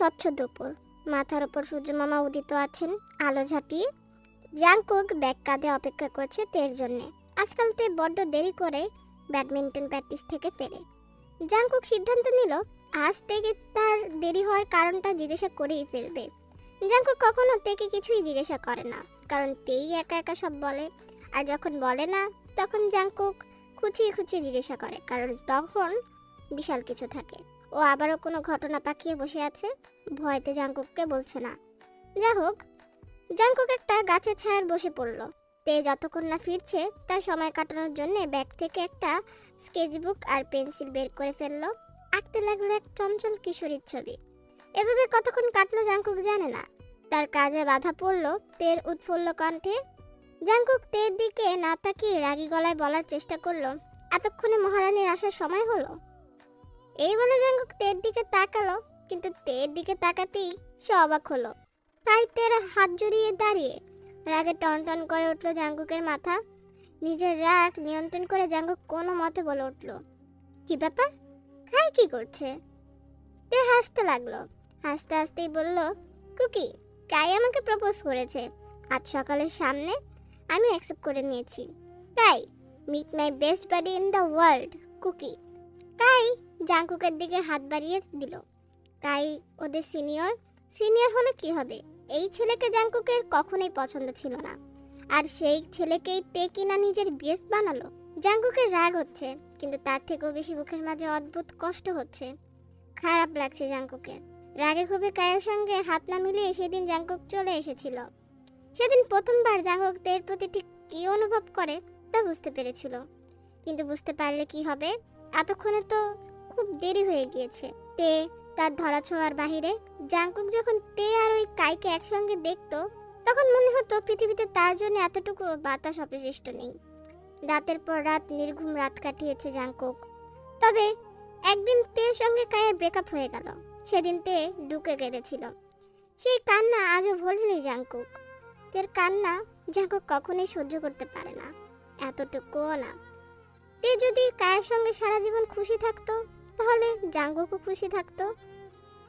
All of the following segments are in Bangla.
স্বচ্ছ দুপুর। মাথার ওপর সূর্যমামা উদিত আছেন, আলো ঝাঁপিয়ে। জাংকুক ব্যাগ কাঁধে অপেক্ষা করছে তের জন্যে। আজকাল তে বড্ড দেরি করে ব্যাডমিন্টন প্র্যাকটিস থেকে ফেরে। জাংকুক সিদ্ধান্ত নিল, আজ থেকে তার দেরি হওয়ার কারণটা জিজ্ঞাসা করেই ফেলবে। জাংকুক কখনো তেকে কিছুই জিজ্ঞাসা করে না, কারণ তেই একা একা সব বলে। আর যখন বলে না, তখন জাংকুক খুঁচিয়ে খুঁচিয়ে জিজ্ঞাসা করে, কারণ তখন বিশাল কিছু থাকে। ও আবারও কোনো ঘটনা পাকিয়ে বসে আছে? ভয়তে জাংকুককে বলছে না। যা হোক জাংকুক একটা গাছের ছায়ার বসে পড়ল। তে যতক্ষণ না ফিরছে, তার সময় কাটানোর জন্য ব্যাগ থেকে একটা স্কেচবুক আর পেন্সিল বের করে ফেলল। আঁকতে লাগল এক চঞ্চল কিশোরীর ছবি। এভাবে কতক্ষণ কাটলো জাংকুক জানে না। তার কাজে বাধা পড়ল তের উৎফুল্ল কণ্ঠে। জাংকুক তের দিকে না তাকিয়ে রাগী গলায় বলার চেষ্টা করল, এতক্ষণে মহারানীর আসার সময় হলো? এই বলে জাংকুক তের দিকে তাকালো, কিন্তু তের দিকে তাকাতেই সে অবাক হলো। তাই তের হাত জড়িয়ে দাঁড়িয়ে রাগে টন টন করে উঠল জাঙ্গুকের মাথা। নিজের রাগ নিয়ন্ত্রণ করে জাংকুক কোনো মতে বলে উঠল, কি ব্যাপার? খাই কি করছে? তে হাসতে লাগল। হাসতে হাসতেই বলল, কুকি, কাই আমাকে প্রপোজ করেছে। আজ সকালের সামনে আমি অ্যাকসেপ্ট করে নিয়েছি। তাই meet my best buddy in the world Kookie. কাই জাংকুকের দিকে হাত বাড়িয়ে দিল। তাই ওদের সিনিয়র সিনিয়র হলে কি হবে? এই ছেলেকে জাংকুকের কখনোই পছন্দ ছিল না। আর সেই ছেলেকেই তে কিনা নিজের বিএফ বানালো। জাংকুকের রাগ হচ্ছে, কিন্তু তার থেকেও বেশি বুকের মাঝে অদ্ভুত কষ্ট হচ্ছে। খারাপ লাগছে জাংকুকের। রাগে খুবই কায়ের সঙ্গে হাত না মিলিয়ে সেদিন জাংকুক চলে এসেছিল। সেদিন প্রথমবার জাংকুক তের প্রতি ঠিক কী অনুভব করে তা বুঝতে পেরেছিল। কিন্তু বুঝতে পারলে কি হবে? এতক্ষণে তো খুব দেরি হয়ে গিয়েছে। তে তার ধরা ছোঁয়ার বাহিরে জাংকুক যখন তে আর ওই কাইকে একসঙ্গে দেখতো, তখন মনে হতো পৃথিবীতে তার জন্য এতটুকু বাতাস অবশিষ্ট নেই। রাতের পর রাত নির্ঘুম রাত কাটিয়েছে জাংকুক। তবে একদিন তের সঙ্গে কায়ের ব্রেকআপ হয়ে গেল। সেদিন তে ডুকে কেঁদেছিল সেই কান্না আজও ভোলেনি জাংকুক। তের কান্না জাংকুক কখনোই সহ্য করতে পারে না। এতটুকুও না। তে যদি কায়ের সঙ্গে সারা জীবন খুশি থাকতো তাহলে জাংকুকও খুশি থাকতো।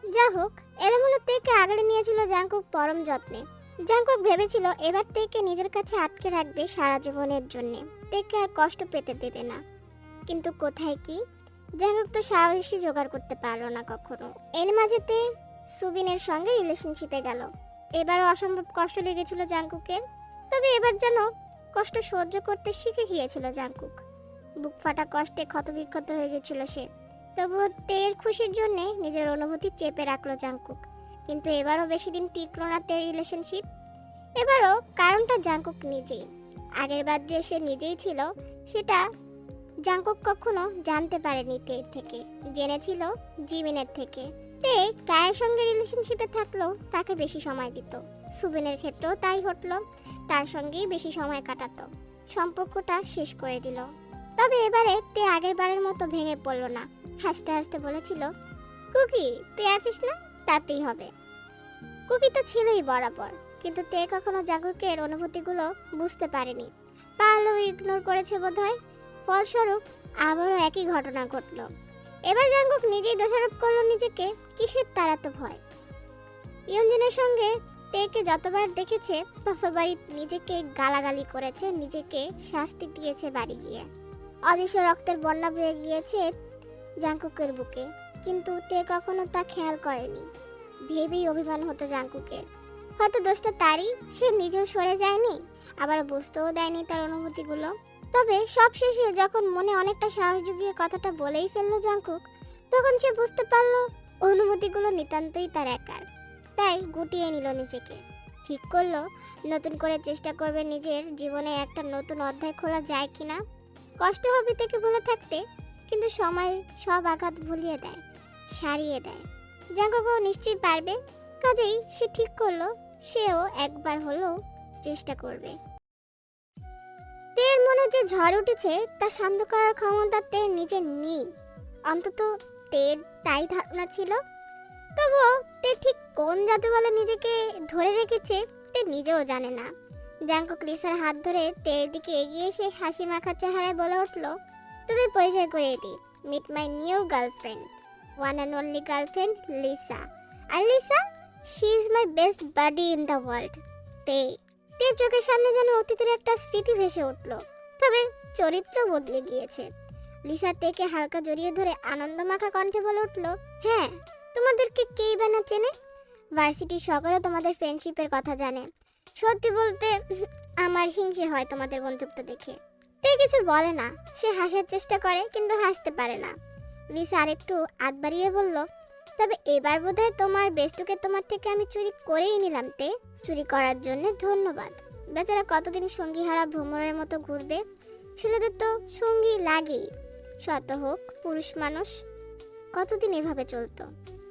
যা হোক এলোমেলো তেকে আগড়ে নিয়েছিল জাংকুক পরম যত্নে। জাংকুক ভেবেছিল এবার তেকে নিজের কাছে আটকে রাখবে সারা জীবনের জন্য। তেকে আর কষ্ট পেতে দেবে না। কিন্তু কোথায় কি? জাংকুক তো সাহসী জোগাড় করতে পারল না কখনো। এর মাঝেতে সুবিনের সঙ্গে রিলেশনশিপে গেল। এবারও অসম্ভব কষ্ট লেগেছিল জাংকুকের তবে এবার যেন কষ্ট সহ্য করতে শিখে গিয়েছিল জাংকুক বুক ফাটা কষ্টে ক্ষতবিক্ষত হয়ে গেছিল সে। তবুও তের খুশির জন্য নিজের অনুভূতি চেপে রাখল জাংকুক। কিন্তু এবারও বেশি দিন টিকলো না তের রিলেশনশিপ এবারও কারণটা জাংকুক নিজেই। আগের বার যে সে নিজেই ছিল, সেটা জাংকুক কখনো জানতে পারেনি তের থেকে। জেনেছিল জিমিনের থেকে। তে কায়ের সঙ্গে রিলেশনশিপে থাকলেও তাকে বেশি সময় দিত। সুবিনের ক্ষেত্রেও তাই ঘটলো। তার সঙ্গেই বেশি সময় কাটাতো। সম্পর্কটা শেষ করে দিল। তবে এবারে তে আগের বারের মতো ভেঙে পড়ল না। হাসতে হাসতে বলেছিল, কুকি, তুই আছিস না? তাতেই হবে। কুকি তো ছিলই বরাবর, কিন্তু তে কখনো জাগুকের অনুভূতিগুলো বুঝতে পারেনি। পারলেও ইগনোর করেছে বোধহয়। ফলস্বরূপ, আবারও একই ঘটনা ঘটলো। এবার জাঙ্গুক নিজেই দোষারোপ করল নিজেকে, কিসের তার তো ভয় ইয়ঞ্জনের সঙ্গে তেকে যতবার দেখেছে, ততবারই নিজেকে গালাগালি করেছে, নিজেকে শাস্তি দিয়েছে বাড়ি গিয়ে। অদৃশ্য রক্তের বন্যা বয়ে গিয়েছে জাঙ্কুকের বুকে। কিন্তু তে কখনো তা খেয়াল করেনি। ভেবেই অভিমান হতো জাঙ্কুকের হয়তো দোষটা তারই, সে নিজেও সরে যায়নি আবার বুঝতেও দেয়নি তার অনুভূতিগুলো। তবে সবশেষে যখন মনে অনেকটা সাহস জুগিয়ে কথাটা বলেই ফেলল জাঙ্কুক তখন সে বুঝতে পারল অনুভূতিগুলো নিতান্তই তার একার। তাই গুটিয়ে নিল নিজেকে। ঠিক করল, নতুন করে চেষ্টা করবে নিজের জীবনে একটা নতুন অধ্যায় খোলা যায় কিনা? কষ্ট হবে থেকে বলে থাকতে, কিন্তু সময় সব আঘাত ভুলিয়ে দেয়, সারিয়ে দেয়। জাঙ্কুকও নিশ্চয়ই পারবে, কাজেই সে ঠিক করল, সেও একবার হলেও চেষ্টা করবে। তের মনে যে ঝড় উঠেছে, তা শান্ত করার ক্ষমতা তের নিজের নেই। অন্তত তের তাই ধারণা ছিল। তবুও, তে ঠিক কোন জাদু বলে নিজেকে ধরে রেখেছে, তে নিজেও জানে না। জাঙ্কুক লিসার হাত ধরে তের দিকে এগিয়ে এসে হাসি মাখা চেহারায় বলে উঠল তুমি পরিচয় করিয়ে দিই meet my new girlfriend one and only girlfriend Lisa R Lisa she is my best buddy in the world তে, তের চোখের সামনে যেন অতীতের একটা স্মৃতি ভেসে উঠল, তবে চরিত্র বদলে গিয়েছে। লিসা তেকে হালকা জড়িয়ে ধরে আনন্দ মাখা কণ্ঠে বলে উঠল হ্যাঁ তোমাদেরকে কেই বা না চেনে? ভার্সিটির সকলে তোমাদের ফ্রেন্ডশিপের কথা জানে। সত্যি বলতে আমার হিংসে হয় তোমাদের বন্ধুত্ব দেখে। তে কিছু বলে না। সে হাসার চেষ্টা করে, কিন্তু হাসতে পারে না। লিসা আরেকটু আত বাড়িয়ে বলল, তবে এবার বোধহয় তোমার বেস্টুকে তোমার থেকে আমি চুরি করেই নিলাম তে। চুরি করার জন্য ধন্যবাদ। বেচারা কতদিন সঙ্গী হারা ভ্রমণের মতো ঘুরবে? ছেলেদের তো সঙ্গী লাগেই। শত হোক, পুরুষ মানুষ কতদিন এভাবে চলতো?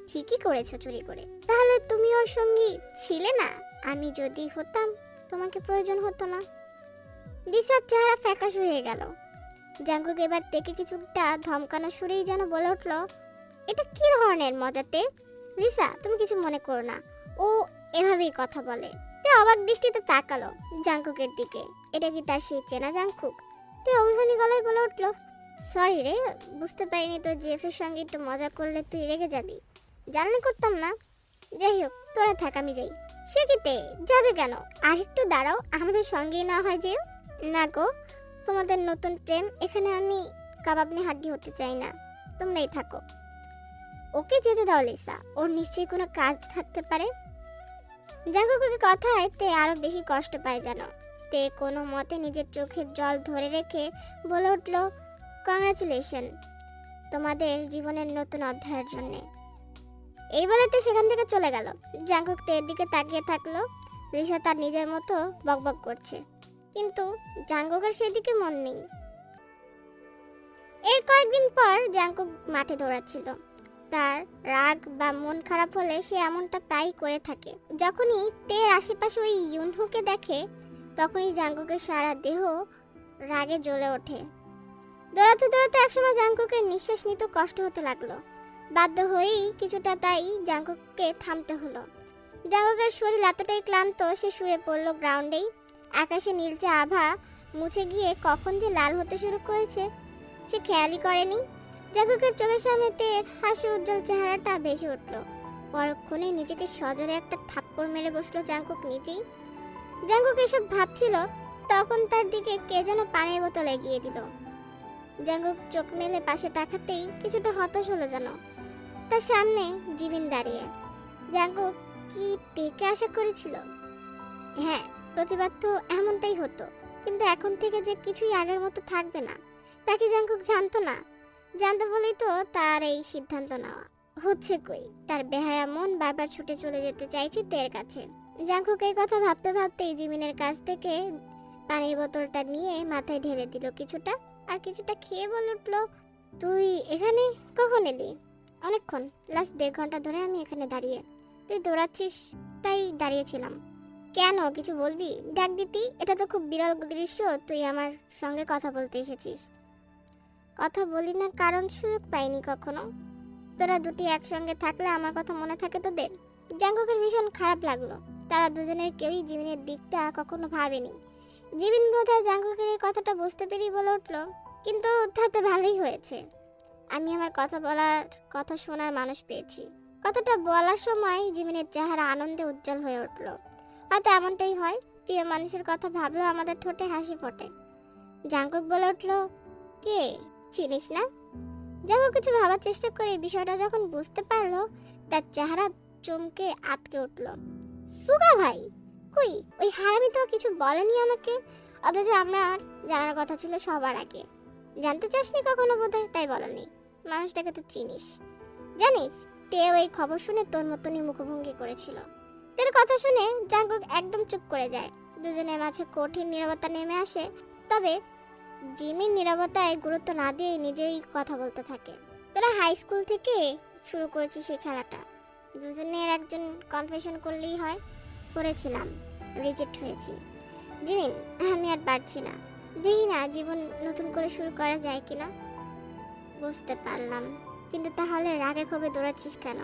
ঠিকই করেছ চুরি করে। তাহলে তুমি ওর সঙ্গী ছিলে না? আমি যদি হতাম, তোমাকে প্রয়োজন হতো না। দিশার চেহারা ফ্যাকাশ হয়ে গেল। জাঙ্কুক এবার থেকে কিছুটা ধমকানো সুরেই যেন বলে উঠল, এটা কি ধরনের মজাতে লিসা তুমি কিছু মনে করো না। ও এভাবেই কথা বলে। তে অবাক দৃষ্টিতে তাকালো জাঙ্কুকের দিকে। এটা কি তার সেই চেনা জাঙ্কুক? তে অভিমানী গলায় বলে উঠল, সরি রে, বুঝতে পারিনি তো জেফের সঙ্গে একটু মজা করলে তুই রেগে যাবি। জানি করতাম না। যাই হোক, তোরা থাক, আমি যাই। সে কিতে যাবে কেন? আর একটু দাঁড়াও, আমাদের সঙ্গেই না হয় যে। না গো, তোমাদের নতুন প্রেম, এখানে আমি কাবাবনি হাড্ডি হতে চাই না। তোমরাই থাকো। ওকে যেতে দাও, লিসা। ওর নিশ্চয়ই কোনো কাজ থাকতে পারে। জাঙ্কুকে কথায় তে আরও বেশি কষ্ট পায় যেন। তে কোনো মতে নিজের চোখের জল ধরে রেখে বলে উঠল কংগ্রাচুলেশন তোমাদের জীবনের নতুন অধ্যায়ের জন্যে। এই বলেতে সেখান থেকে চলে গেল। জাঙ্কুক তের দিকে তাকিয়ে থাকল। লিসা তার নিজের মতো বকবক করছে। কিন্তু জাঙ্কুকের সেদিকে মন নেই। এর কয়েকদিন পর জাঙ্কুক মাঠে দৌড়াচ্ছিল। তার রাগ বা মন খারাপ হলে সে এমনটা প্রায়ই করে থাকে। যখনই তের আশেপাশে ওই ইউনহুকে দেখে, তখনই জাঙ্কুকের সারা দেহ রাগে জ্বলে ওঠে। দৌড়াতে দৌড়াতে একসময় জাঙ্কুকের নিঃশ্বাস নিতে কষ্ট হতে লাগল। বাধ্য হয়েই কিছুটা তাই জাঙ্কুককে থামতে হলো। জাঙ্কুকের শরীর এতটাই ক্লান্ত, সে শুয়ে পড়ল গ্রাউন্ডেই আকাশে নীলচে আভা মুছে গিয়ে কখন যে লাল হতে শুরু করেছে, সে খেয়ালই করেনি। জাঙ্কুকের চোখের সামনে তের হাসি উজ্জ্বল চেহারাটা ভেসে উঠল। পরক্ষণে নিজেকে সজোরে একটা থাপ্পড় মেরে বসল জাঙ্কুক নিজেই। জাঙ্কুক এসব ভাবছিল, তখন তার দিকে কে যেন পানির বোতল এগিয়ে দিল। জাঙ্কুক চোখ মেলে পাশে তাকাতেই কিছুটা হতাশ হলো যেন। তার সামনে জিবিন দাঁড়িয়ে। জাঙ্কুক কি ডেকে আশা করেছিল? হ্যাঁ প্রতিবাদ তো এমনটাই হতো, কিন্তু এখন থেকে যে কিছুই আগের মতো থাকবে না তাকে জাঙ্কুক জানতো না? জানতো বলেই তো তার এই সিদ্ধান্ত নেওয়া। হচ্ছে কই, তার বেহায়া মন বারবার ছুটে চলে যেতে চাইছে তের কাছে। জাঙ্কুক এই কথা ভাবতে ভাবতেই জিমিনের কাছ থেকে পানির বোতলটা নিয়ে মাথায় ঢেলে দিল কিছুটা, আর কিছুটা খেয়ে বলে উঠল, তুই এখানে কখন এলি? অনেকক্ষণ। লাস্ট দেড় ঘণ্টা ধরে আমি এখানে দাঁড়িয়ে। তুই দৌড়াচ্ছিস, তাই দাঁড়িয়েছিলাম। কেন, কিছু বলবি? ডাক দিতি, এটা তো খুব বিরল দৃশ্য, তুই আমার সঙ্গে কথা বলতে এসেছিস। কথা বলি না, কারণ সুযোগ পাইনি কখনো। তোরা দুটি একসঙ্গে থাকলে আমার কথা মনে থাকে তোদের? জাঙ্কুকের ভীষণ খারাপ লাগল। তারা দুজনের কেউই জীবনের দিকটা কখনো ভাবেনি। জীবন বোধহয় জাঙ্কুকের এই কথাটা বুঝতে পেরেই বলে উঠল, কিন্তু তাতে ভালোই হয়েছে। আমি আমার কথা বলার, কথা শোনার মানুষ পেয়েছি। কথাটা বলার সময় জীবনের চেহারা আনন্দে উজ্জ্বল হয়ে উঠল। হয়তো এমনটাই হয়, প্রিয় মানুষের কথা ভাবলেও আমাদের ঠোঁটে হাসি ফোটে। জাঙ্কুক বলে উঠল, কে? চিনিস না? জাঙ্কুক কিছু ভাবার চেষ্টা করে বিষয়টা যখন বুঝতে পারল, তার চেহারা চমকে আটকে উঠল। সুগা ভাই, কই? ওই হারামি তো কিছু বলেনি আমাকে, অথচ আমার জানার কথা ছিল সবার আগে। জানতে চাসনি কখনো বোধহয়? তাই বলেনি। মানুষটাকে তো চিনিস। জানিস, তেও এই খবর শুনে তোর মতনই মুখভঙ্গি করেছিল। তোর কথা শুনে জাঙ্কুক একদম চুপ করে যায়। দুজনের মাঝে কঠিন নীরবতা নেমে আসে, তবে জিমির নীরবতায় গুরুত্ব না দিয়ে নিজেই কথা বলতে থাকে। তোরা হাই স্কুল থেকে শুরু করেছিস এই খেলাটা। দুজনের একজন কনফেশন করলেই হয়, করেছিলাম রিজেক্ট হয়েছি। জিমিন, আমি আর পারছি না। দেখি না, জীবন নতুন করে শুরু করা যায় কিনা। বুঝতে পারলাম। কিন্তু তাহলে রাগে ক্ষোভে দৌড়াচ্ছিস কেন?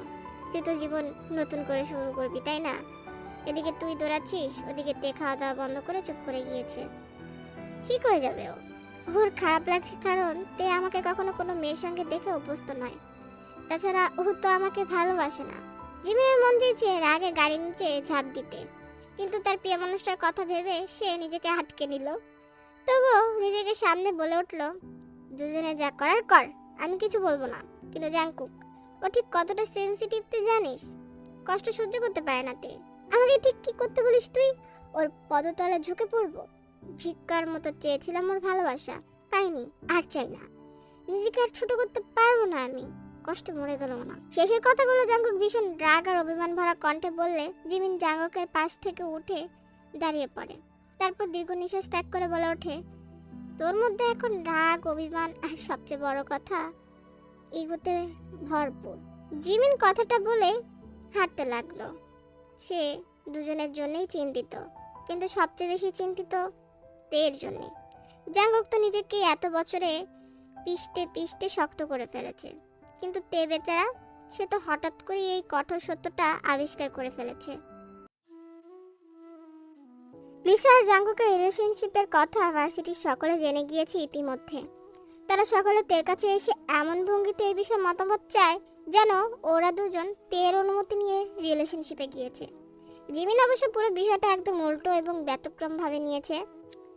তুই তো জীবন নতুন করে শুরু করবি, তাই না? এদিকে তুই দৌড়াচ্ছিস, ওদিকে তে খাওয়া দাওয়া বন্ধ করে চুপ করে গিয়েছে। ঠিক হয়ে যাবে ও। ওর খারাপ লাগছে কারণ তে আমাকে কখনো কোনো মেয়ের সঙ্গে দেখে অভ্যস্ত নয়। তাছাড়া ও তো আমাকে ভালোবাসে না। জিমিনের মন চেয়েছে রাগে গাড়ি নিচে ঝাঁপ দিতে। কিন্তু তার প্রিয় মানুষটার কথা ভেবে সে নিজেকে আটকে নিল। তবুও নিজেকে সামনে বলে উঠল, দুজনে যা করার কর। আমি কিছু বলব না, কিন্তু জাঙ্কুক ও ঠিক কতটা সেনসিটিভ তুই জানিস? কষ্ট সহ্য করতে পারে না তে। আমাকে ঠিক কি করতে বলিস তুই? ওর পদতলে ঝুঁকে পড়ব? ভিক্ষার মতো চেয়েছিলাম ওর ভালোবাসা, পাইনি, আর চাই না। নিজেকে আর ছোট করতে পারব না আমি। কষ্টে মরে গেল না শেষের কথাগুলো জাঙ্গুক ভীষণ রাগ আর অভিমান ভরা কণ্ঠে বললে, জিমিন জাঙ্গকের পাশ থেকে উঠে দাঁড়িয়ে পড়ে। তারপর দীর্ঘ নিঃশ্বাস ত্যাগ করে বলে ওঠে তোর মধ্যে এখন রাগ, অভিমান আর সবচেয়ে বড় কথা ইগোতে ভরপুর। জিমিন কথাটা বলে হাঁটতে লাগল। সে দুজনের জন্যই চিন্তিত, কিন্তু সবচেয়ে বেশি চিন্তিত তের জন্যে। জাঙ্গক তো নিজেকে এত বছরে পিষতে পিষতে শক্ত করে ফেলেছে, কিন্তু তে বেচারা, সে তো হঠাৎ করে এই কঠোর সত্যটা আবিষ্কার করে ফেলেছে। লিসা আর জাঙ্গুকের রিলেশনশিপের কথা ভার্সিটির সকলে জেনে গিয়েছে ইতিমধ্যে। তারা সকলে তের কাছে এসে এমন ভঙ্গিতে এই বিষয়ে মতামত চায় যেন ওরা দুজন তের অনুমতি নিয়ে রিলেশনশিপে গিয়েছে। জিমিন অবশ্য পুরো বিষয়টা একদম উল্টো এবং ব্যতিক্রমভাবে নিয়েছে।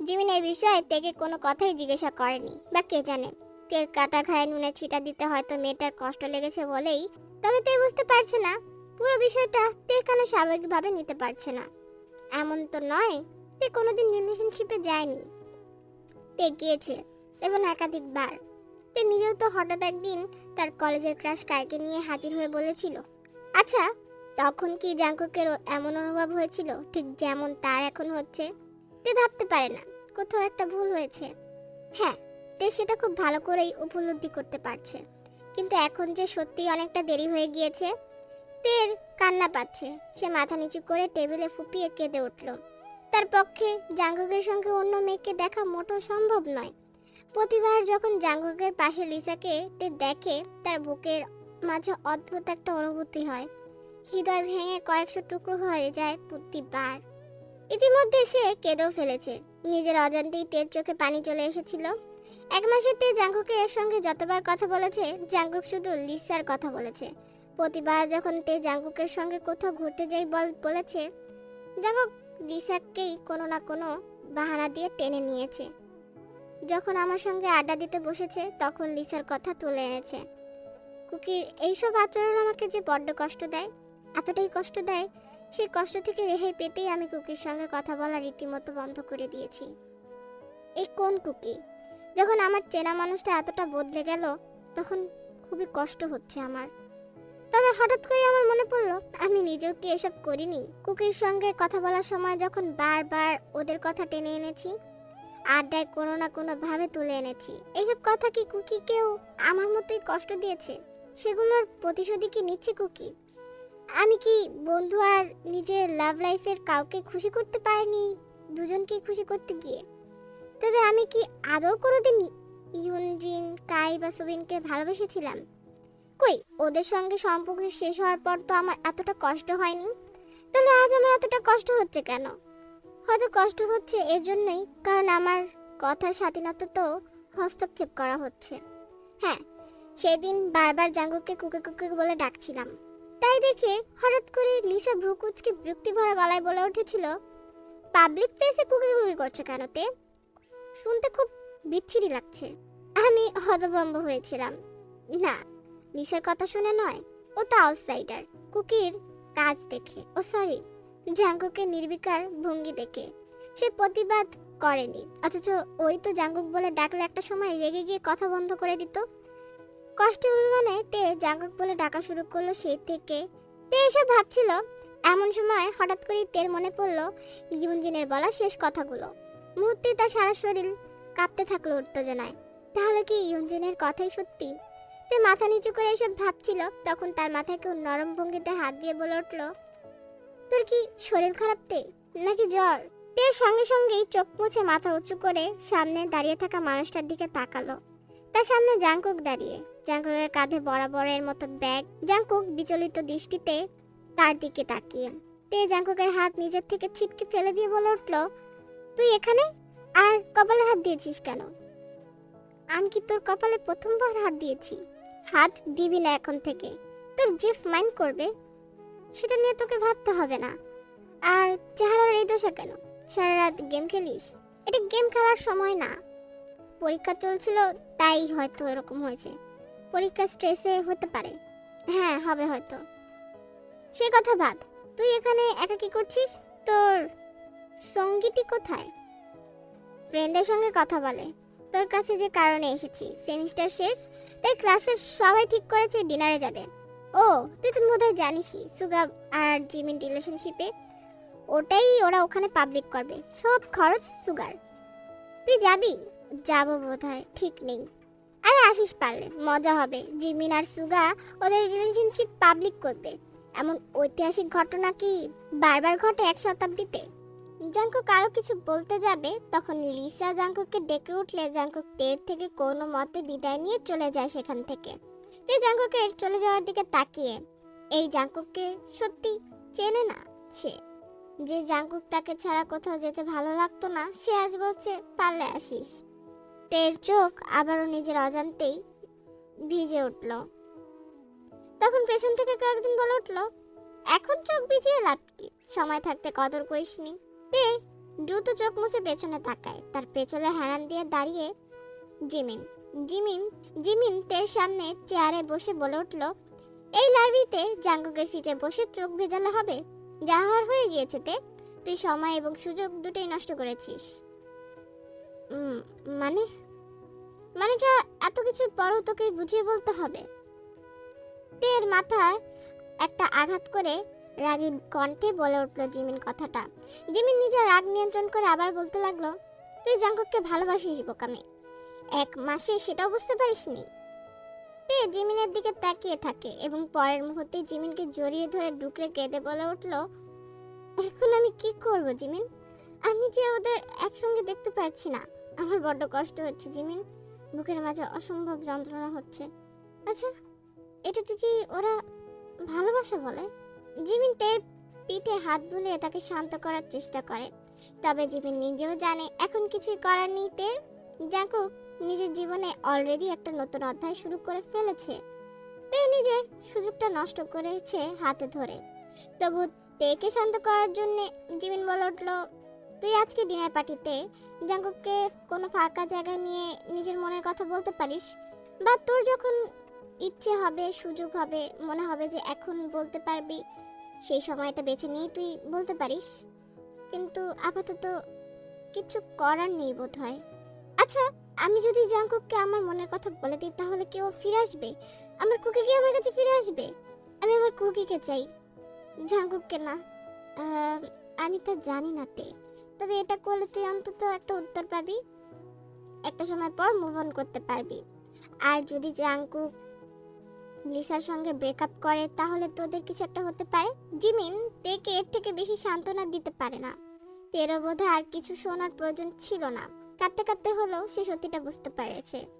জিমিন এই বিষয়ে তেকে কোনো কথাই জিজ্ঞাসা করেনি, বা কে জানে? তেল কাটা খায় নুনে ছিটা দিতে হয়তো মেয়েটার কষ্ট লেগেছে বলেই, তবে তে বুঝতে পারছে না। পুরো বিষয়টা তে কেন স্বাভাবিকভাবে নিতে পারছে না? এমন তো নয় তে কোনোদিন রিলেশনশিপে যায়নি। তে গিয়েছে এবং একাধিকবার। তে নিজেও তো হঠাৎ একদিন তার কলেজের ক্রাশ কাইকে নিয়ে হাজির হয়ে বলেছিল আচ্ছা তখন কি জাঙ্কুকেরও এমন অনুভব হয়েছিল, ঠিক যেমন তার এখন হচ্ছে? তে ভাবতে পারে না, কোথাও একটা ভুল হয়েছে। হ্যাঁ তে সেটা খুব ভালো করেই উপলব্ধি করতে পারছে। কিন্তু এখন যে সত্যি অনেকটা দেরি হয়ে গিয়েছে, তের কান্না পাচ্ছে। সে মাথা নিচু করে টেবিলে ফুপিয়ে কেঁদে উঠল। তার পক্ষে জাঙ্গকের সঙ্গে অন্য মেয়েকে দেখা মোটো সম্ভব নয়। প্রতিবার যখন জাঙ্গকের পাশে লিসাকে তে দেখে, তার বুকের মাঝে অদ্ভুত একটা অনুভূতি হয়। হৃদয় ভেঙে কয়েকশো টুকরো হয়ে যায় প্রতিবার। ইতিমধ্যে সে কেঁদেও ফেলেছে। নিজের অজান্তেই তের চোখে পানি চলে এসেছিল। এক মাসের তে জাঙ্গুকে এর সঙ্গে যতবার কথা বলেছে জাঙ্গুক শুধু লিসার কথা বলেছে। প্রতিবার যখন তে জাঙ্গুকের সঙ্গে কোথাও ঘুরতে যাই বল, বলেছে জাঙ্গুক লিসাকেই কোনো না কোনো বাহানা দিয়ে টেনে নিয়েছে। যখন আমার সঙ্গে আড্ডা দিতে বসেছে, তখন লিসার কথা তুলে এনেছে। কুকির এইসব আচরণ আমাকে যে বড্ড কষ্ট দেয়, এতটাই কষ্ট দেয় সেই কষ্ট থেকে রেহাই পেতেই আমি কুকির সঙ্গে কথা বলা রীতিমতো বন্ধ করে দিয়েছি। এই কোন কুকি? যখন আমার চেনা মানুষটা এতটা বদলে গেল, তখন খুবই কষ্ট হচ্ছে আমার। তবে হঠাৎ করে আমার মনে পড়ল, আমি নিজেও কি এসব করিনি? কুকির সঙ্গে কথা বলার সময় যখন বারবার ওদের কথা টেনে এনেছি, আড্ডায় কোনো না কোনো ভাবে তুলে এনেছি। এইসব কথা কি কুকিকেও আমার মতোই কষ্ট দিয়েছে? সেগুলোর প্রতিশোধই কি নিচ্ছে কুকি? আমি কি বন্ধু আর নিজের লাভ লাইফের কাউকে খুশি করতে পারিনি, দুজনকে খুশি করতে গিয়ে? তবে আমি কি আদৌ কোনোদিন ইউনজিন কাই বা সুবিনকে ভালোবেসেছিলাম? কই? ওদের সঙ্গে সম্পর্ক শেষ হওয়ার পর তো আমার এতটা কষ্ট হয়নি। তাহলে আজ আমার এতটা কষ্ট হচ্ছে কেন? হয়তো কষ্ট হচ্ছে এর জন্যই, কারণ আমার কথার স্বাধীনতা তো হস্তক্ষেপ করা হচ্ছে। হ্যাঁ সেদিন বারবার জাঙ্গুকে কুকে কুকে বলে ডাকছিলাম। তাই দেখে হঠাৎ করে লিসা ভ্রুকুচকে বিরক্তি ভরা গলায় বলে উঠেছিল, পাবলিক প্লেসে কুকি কুকি করছে কেন তে? শুনতে খুব বিচ্ছিরি লাগছে। আমি হতভম্ব হয়েছিলাম। না লিসার কথা শুনে নয়? ও তো আউটসাইডার কুকির কাজ দেখে। ও সরি জাঙ্গুকের নির্বিকার ভঙ্গি দেখে। সে প্রতিবাদ করেনি। অথচ ওই তো জাঙ্গুক বলে ডাকলে একটা সময় রেগে গিয়ে কথা বন্ধ করে দিত। কষ্ট অভিমানে তে জাঙ্গুক বলে ডাকা শুরু করল সেই থেকে। তে এসব ভাবছিল, এমন সময় হঠাৎ করেই তের মনে পড়ল ইউনজিনের বলা শেষ কথাগুলো। মুহূর্তে তার সারা শরীর কাঁপতে থাকল উত্তেজনায়। তাহলে কি ইউনজিনের কথাই সত্যি? তে মাথা নিচু করে এসব ভাবছিল, তখন তার মাথায় কেউ নরম ভঙ্গিতে হাত দিয়ে বলে উঠল, তোর কি শরীর খারাপ তে? নাকি জ্বর? তে সঙ্গে সঙ্গেই চোখ মুছে মাথা উঁচু করে সামনে দাঁড়িয়ে থাকা মানুষটার দিকে তাকালো। তার সামনে জাঙ্কুক দাঁড়িয়ে। জাঙ্কুকের কাঁধে বরাবরের মতো ব্যাগ। জাঙ্কুক বিচলিত দৃষ্টিতে তার দিকে তাকিয়ে। তে জাঙ্কুকের হাত নিজের থেকে ছিটকে ফেলে দিয়ে বলে উঠল, তুই এখানে? আর কপালে হাত দিয়েছিস কেন? আমি কি তোর কপালে প্রথমবার হাত দিয়েছি? হাত দিবি না এখন থেকে। তোর জিফ মাইন্ড করবে। সেটা নিয়ে তোকে ভাবতে হবে না। আর চেহারার এই দোষে কেন? সারা রাত গেম খেলিস? এটা গেম খেলার সময় না। পরীক্ষা চলছিল, তাই হয়তো এরকম হয়েছে। পরীক্ষা স্ট্রেসে হতে পারে। হ্যাঁ হবে হয়তো। সে কথা বাদ, তুই এখানে একা কি করছিস? তোর সঙ্গীটি কোথায়? ফ্রেন্ডের সঙ্গে কথা বলে। তোর কাছে যে কারণে এসেছি, সেমিস্টার শেষ, তাই ক্লাসের সবাই ঠিক করেছে, ডিনারে যাবে। ও, তুই তো বোধহয় জানিসই সুগা আর জিমিন রিলেশনশিপে ওটাই ওরা ওখানে পাবলিক করবে। সব খরচ সুগার। তুই যাবি? যাব বোধহয়, ঠিক নেই। আরে আসিস পারলে, মজা হবে। জিমিন আর সুগা ওদের রিলেশনশিপ পাবলিক করবে। এমন ঐতিহাসিক ঘটনা কি বারবার ঘটে এক শতাব্দীতে? জাঙ্কু কারও কিছু বলতে যাবে, তখন লিসা জাঙ্কুকে ডেকে উঠলে জাঙ্কুক টের থেকে কোনো মতে বিদায় নিয়ে চলে যায় সেখান থেকে। তে জাঙ্কুকের চলে যাওয়ার দিকে তাকিয়ে, এই জাঙ্কুককে সত্যি চেনে না সে। যে জাঙ্কুক তাকে ছাড়া কোথাও যেতে ভালো লাগতো না, সে আজ বলছে, পারলে আসিস। তের চোখ আবারও নিজের অজান্তেই ভিজে উঠল। তখন পেছন থেকে কয়েকজন বলে উঠল, এখন চোখ ভিজিয়ে লাভ কি? সময় থাকতে কদর করিসনি। দ্রুত চোখ মুছে পেছনে তাকায়। তার পেছনে হেরান দিয়ে দাঁড়িয়ে জিমিন। জিমিন জিমিন তের সামনে চেয়ারে বসে বলে উঠল, এই লার্ভিতে জাঙ্গুকের সিটে বসে চোখ ভেজালে হবে? যা হয়ে গিয়েছে তে। তুই সময় এবং সুযোগ দুটোই নষ্ট করেছিস। মানে? মানেটা এত কিছুর পরও তোকে বুঝিয়ে বলতে হবে? তের মাথায় একটা আঘাত করে রাগী কণ্ঠে বলে উঠল জিমিন কথাটা। জিমিন নিজের রাগ নিয়ন্ত্রণ করে আবার বলতে লাগল, তুই জাঙ্কুককে ভালোবাসিস বোকামে এক মাসে সেটাও বুঝতে পারিসনি? তে জিমিনের দিকে তাকিয়ে থাকে এবং পরের মুহূর্তে জিমিনকে জড়িয়ে ধরে ডুকরে কেঁদে বলে উঠল, এখন আমি কি করব জিমিন? আমি যে ওদের একসঙ্গে দেখতে পারছি না। আমার বড্ড কষ্ট হচ্ছে জিমিন। বুকের মাঝে অসম্ভব যন্ত্রণা হচ্ছে। আচ্ছা এটা কি ওরা ভালোবাসা বলে? জিমিন তের পিঠে হাত বুলিয়ে তাকে শান্ত করার চেষ্টা করে। তবে জিমিন নিজেও জানে এখন কিছুই করার নেই তের জাকুক নিজের জীবনে অলরেডি একটা নতুন অধ্যায় শুরু করে ফেলেছে। তে নিজের সুযোগটা নষ্ট করেছে হাতে ধরে। তবু তেকে শান্ত করার জন্য জিমিন বলে উঠল, তুই আজকে ডিনার পার্টিতে জাঙ্কুককে কোনো ফাঁকা জায়গায় নিয়ে নিজের মনের কথা বলতে পারিস? বা তোর যখন ইচ্ছে হবে, সুযোগ হবে, মনে হবে যে এখন বলতে পারবি সেই সময়টা বেছে নিয়ে তুই বলতে পারিস। কিন্তু আপাতত কিছু করার নেই বোধ হয় আচ্ছা আমি যদি জাঙ্কুককে আমার মনের কথা বলে দিই, তাহলে কেউ ফিরে আসবে? আমার কুকি কি আমার কাছে ফিরে আসবে? আমি আমার কুকিকে চাই। জাঙ্কুককে না। আমি তা জানি না তে। তবে এটা করলে তুই অন্তত একটা উত্তর পাবি। একটা সময় পর মুভ অন করতে পারবি। আর যদি জাঙ্কুক লিসার সঙ্গে ব্রেকআপ করে, তাহলে তোদের কিছু একটা হতে পারে? জিমিন, তেকে এর থেকে বেশি সান্ত্বনা দিতে পারে না। তেরো বোধে আর কিছু শোনার প্রয়োজন ছিল না। কাঁদতে কাঁদতে হলেও সে সত্যিটা বুঝতে পেরেছে।